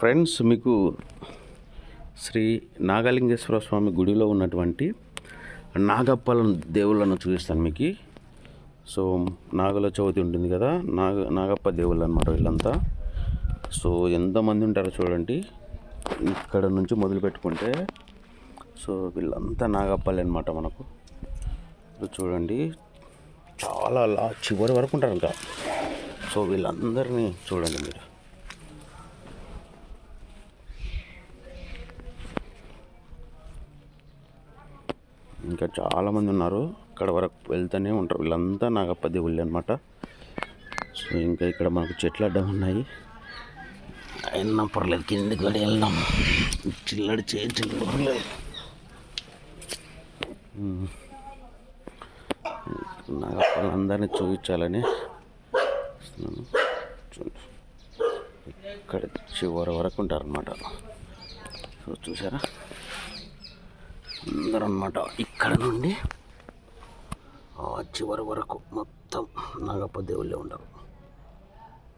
Friends మీకు శ్రీ నాగలింగేశ్వర స్వామి గుడిలో ఉన్నటువంటి నాగప్పల దేవుళ్ళను చూపిస్తాను మీకు. సో నాగుల చవితి ఉంటుంది కదా నాగ నాగప్ప దేవుళ్ళు అనమాట వీళ్ళంతా. సో ఎంతమంది ఉంటారో చూడండి. ఇక్కడ నుంచి మొదలు పెట్టుకుంటే సో వీళ్ళంతా నాగప్పలే అనమాట మనకు. చూడండి. చాలా లా చివరి వరకు ఉంటారు ఇంకా. సో వీళ్ళందరినీ చూడండి మీరు. ఇంకా చాలామంది ఉన్నారు. అక్కడ వరకు వెళ్తూనే ఉంటారు. వీళ్ళంతా నాగప్ప దేవుళ్ళు అనమాట సో ఇంకా ఇక్కడ మనకు చెట్లు అడ్డం ఉన్నాయి. అయినా పర్లేదు కిందికి వెళ్ళి వెళ్దాం. చిల్లడి చేయి చిల్లడి పర్లేదు. చూపించాలని ఇక్కడ చివరి వరకు ఉంటారనమాట సో చూసారా? అందరూ అనమాట ఇక్కడ నుండి చివరి వరకు మొత్తం నాగప్ప దేవుళ్ళే ఉంటారు